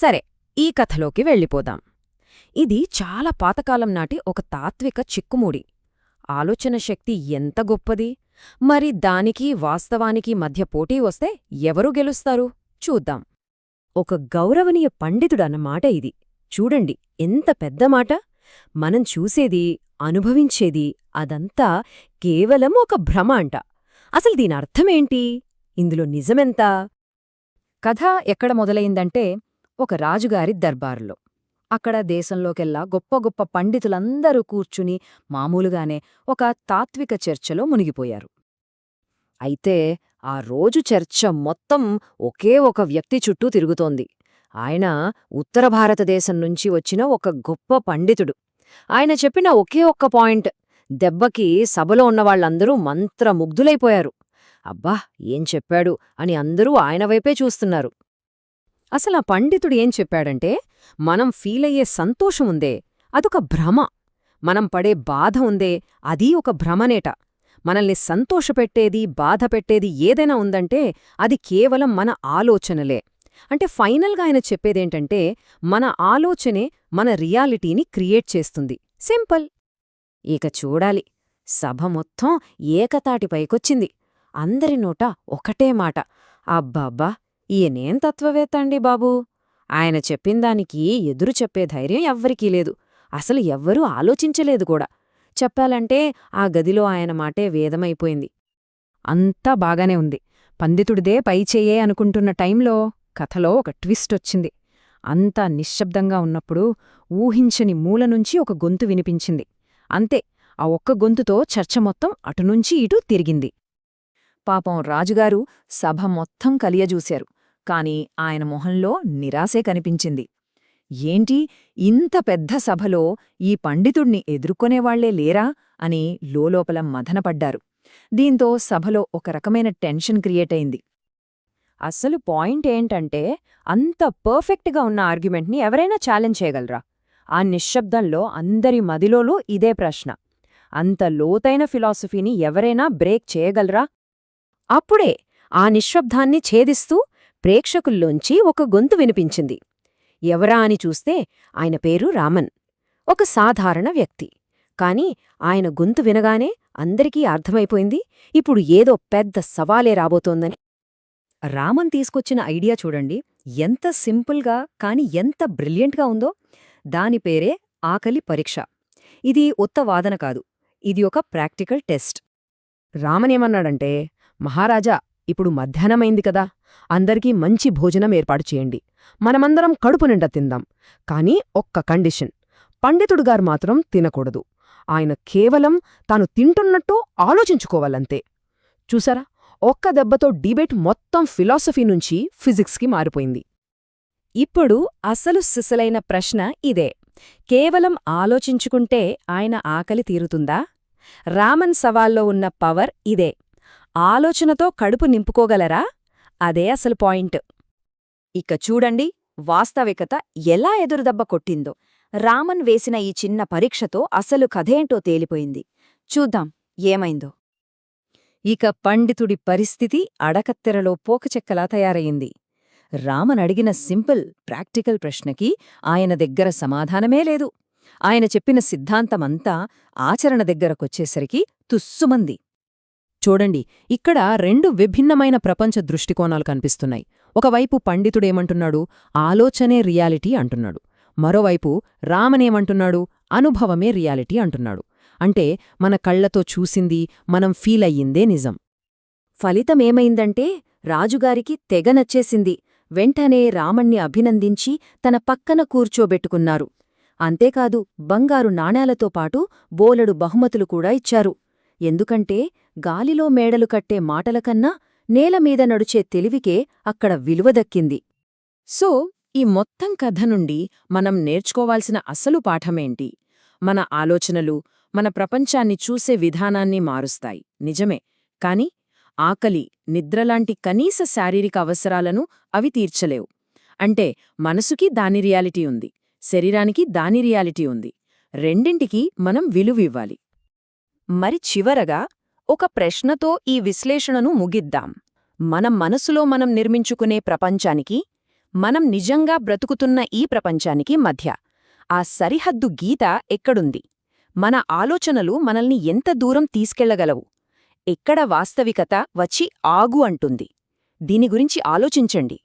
సరే ఈ కథలోకి వెళ్ళిపోదాం. ఇది చాలా పాతకాలం నాటి ఒక తాత్విక చిక్కుముడి. ఆలోచన శక్తి ఎంత గొప్పది! మరి దానికి వాస్తవానికి మధ్య పోటీ వస్తే ఎవరు గెలుస్తారు? చూద్దాం. ఒక గౌరవనీయ పండితుడన్నమాట ఇది. చూడండి ఎంత పెద్ద మాట! మనం చూసేది అనుభవించేది అదంతా కేవలం ఒక భ్రమ అంట. అసలు దీని అర్థమేంటి ఇందులో నిజమెంత? కథ ఎక్కడ మొదలైందంటే ఒక రాజుగారి దర్బారులో. అక్కడ దేశంలోకెల్లా గొప్ప గొప్ప పండితులందరూ కూర్చుని మామూలుగానే ఒక తాత్విక చర్చలో మునిగిపోయారు. అయితే ఆ రోజు చర్చ మొత్తం ఒకే ఒక వ్యక్తి చుట్టూ తిరుగుతోంది. ఆయన ఉత్తర భారతదేశం నుంచి వచ్చిన ఒక గొప్ప పండితుడు. ఆయన చెప్పిన ఒకే ఒక్క పాయింట్ దెబ్బకి సభలో ఉన్నవాళ్ళందరూ మంత్రముగ్ధులైపోయారు. అబ్బా ఏం చెప్పాడు అని అందరూ ఆయన వైపే చూస్తున్నారు. అసలు ఆ పండితుడు ఏం చెప్పాడంటే మనం ఫీలయ్యే సంతోషముందే అదొక భ్రమ. మనం పడే బాధ ఉందే అదీ ఒక భ్రమనేట. మనల్ని సంతోషపెట్టేది బాధ పెట్టేది ఏదైనా ఉందంటే అది కేవలం మన ఆలోచనలే. అంటే ఫైనల్గా ఆయన చెప్పేదేంటంటే మన ఆలోచనే మన రియాలిటీని క్రియేట్ చేస్తుంది. సింపుల్. ఇక చూడాలి. సభ మొత్తం ఏకతాటిపైకొచ్చింది అందరి నోట ఒకటే మాట. అబ్బాబ్బా! ఈయనేం తత్వవేత్తండి బాబూ? ఆయన చెప్పిందానికి ఎదురు చెప్పే ధైర్యం ఎవ్వరికీ లేదు. అసలు ఎవ్వరూ ఆలోచించలేదు కూడా. చెప్పాలంటే ఆ గదిలో ఆయన మాటే వేదమైపోయింది. అంతా బాగానే ఉంది. పండితుడిదే పైచేయే అనుకుంటున్న టైంలో కథలో ఒక ట్విస్ట్ వచ్చింది. అంతా నిశ్శబ్దంగా ఉన్నప్పుడు ఊహించని మూల నుంచి ఒక గొంతు వినిపించింది. అంతే ఆ ఒక్క గొంతుతో చర్చ మొత్తం అటునుంచి ఇటూ తిరిగింది. పాపం రాజుగారు సభ మొత్తం కలియజూశారు. కాని ఆయన మొహంలో నిరాశే కనిపించింది. ఏంటి ఇంత పెద్ద సభలో ఈ పండితుణ్ణి ఎదుర్కొనేవాళ్ళే లేరా అని లోలోపల మదనపడ్డారు దీంతో సభలో ఒక రకమైన టెన్షన్ క్రియేట్ అయింది. అస్సలు పాయింట్ ఏంటంటే అంత పర్ఫెక్ట్గా ఉన్న ఆర్గ్యుమెంట్ని ఎవరైనా ఛాలెంజ్ చేయగలరా? ఆ నిశ్శబ్దంలో అందరి మదిలోనూ ఇదే ప్రశ్న. అంత లోతైన ఫిలాసఫీని ఎవరైనా బ్రేక్ చేయగలరా? అప్పుడే ఆ నిశ్శబ్దాన్ని ఛేదిస్తూ ప్రేక్షకుల్లోంచి ఒక గొంతు వినిపించింది. ఎవరా అని చూస్తే ఆయన పేరు రామన్. ఒక సాధారణ వ్యక్తి. కాని ఆయన గొంతు వినగానే అందరికీ అర్థమైపోయింది. ఇప్పుడు ఏదో పెద్ద సవాలే రాబోతోందని. రామన్ తీసుకొచ్చిన ఐడియా చూడండి. ఎంత సింపుల్గా కాని ఎంత బ్రిలియంట్గా ఉందో. దాని పేరే ఆకలి పరీక్ష. ఇది ఉత్త వాదన కాదు. ఇది ఒక ప్రాక్టికల్ టెస్ట్. రామనేమన్నాడంటే మహారాజా ఇప్పుడు మధ్యాహ్నమైంది కదా. అందరికీ మంచి భోజనం ఏర్పాటు చేయండి. మనమందరం కడుపు నిండా తిందాం. కానీ ఒక్క కండిషన్. పండితుడుగారు మాత్రం తినకూడదు. ఆయన కేవలం తాను తింటున్నట్టు ఆలోచించుకోవాలంతే. చూసారా? ఒక్క దెబ్బతో డిబేట్ మొత్తం ఫిలాసఫీ నుంచి ఫిజిక్స్కి మారిపోయింది. ఇప్పుడు అసలు సిసలైన ప్రశ్న ఇదే. కేవలం ఆలోచించుకుంటే ఆయన ఆకలి తీరుతుందా? రామన్ సవాల్లో ఉన్న పవర్ ఇదే. ఆలోచనతో కడుపు నింపుకోగలరా? అదే అసలు పాయింట్. ఇక చూడండి వాస్తవికత ఎలా ఎదురుదెబ్బ కొట్టిందో. రామన్ వేసిన ఈ చిన్న పరీక్షతో అసలు కథేంటో తేలిపోయింది. చూద్దాం ఏమైందో. ఇక పండితుడి పరిస్థితి అడకత్తెరలో పోకచెక్కలా తయారయింది. రామన్ అడిగిన సింపుల్ ప్రాక్టికల్ ప్రశ్నకి ఆయన దగ్గర సమాధానమే లేదు. ఆయన చెప్పిన సిద్ధాంతమంతా ఆచరణ దగ్గరకొచ్చేసరికి తుస్సుమంది. చూడండి ఇక్కడ రెండు విభిన్నమైన ప్రపంచ దృష్టికోణాలు కనిపిస్తున్నాయి. ఒకవైపు పండితుడేమంటున్నాడు? ఆలోచనే రియాలిటీ అంటున్నాడు. మరోవైపు రామనేమంటున్నాడు? అనుభవమే రియాలిటీ అంటున్నాడు. అంటే మన కళ్ళతో చూసింది మనం ఫీలయ్యిందే నిజం. ఫలితమేమైందంటే రాజుగారికి తెగ నచ్చేసింది. వెంటనే రామణ్ణి అభినందించి తన పక్కన కూర్చోబెట్టుకున్నారు. అంతేకాదు బంగారు నాణేలతో పాటు బోలెడు బహుమతులు కూడా ఇచ్చారు. ఎందుకంటే గాలిలో మేడలు కట్టే మాటలకన్నా నేలమీద నడుచే తెలివికే అక్కడ విలువ దక్కింది. సో ఈ మొత్తం కథ నుండి మనం నేర్చుకోవాల్సిన అసలు పాఠమేంటి? మన ఆలోచనలు మన ప్రపంచాన్ని చూసే విధానాన్ని మారుస్తాయి నిజమే. కాని ఆకలి నిద్రలాంటి కనీస శారీరక అవసరాలను అవి తీర్చలేవు. అంటే మనసుకి దాని రియాలిటీ ఉంది శరీరానికి దాని రియాలిటీ ఉంది. రెండింటికి మనం విలువివ్వాలి మరి చివరగా ఒక ప్రశ్నతో ఈ విశ్లేషణను ముగిద్దాం. మన మనసులో మనం నిర్మించుకునే ప్రపంచానికి మనం నిజంగా బ్రతుకుతున్న ఈ ప్రపంచానికి మధ్య ఆ సరిహద్దు గీత ఎక్కడుంది? మన ఆలోచనలు మనల్ని ఎంత దూరం తీసుకెళ్ళగలవు? ఎక్కడ వాస్తవికత వచ్చి ఆగు అంటుంది? దీని గురించి ఆలోచించండి.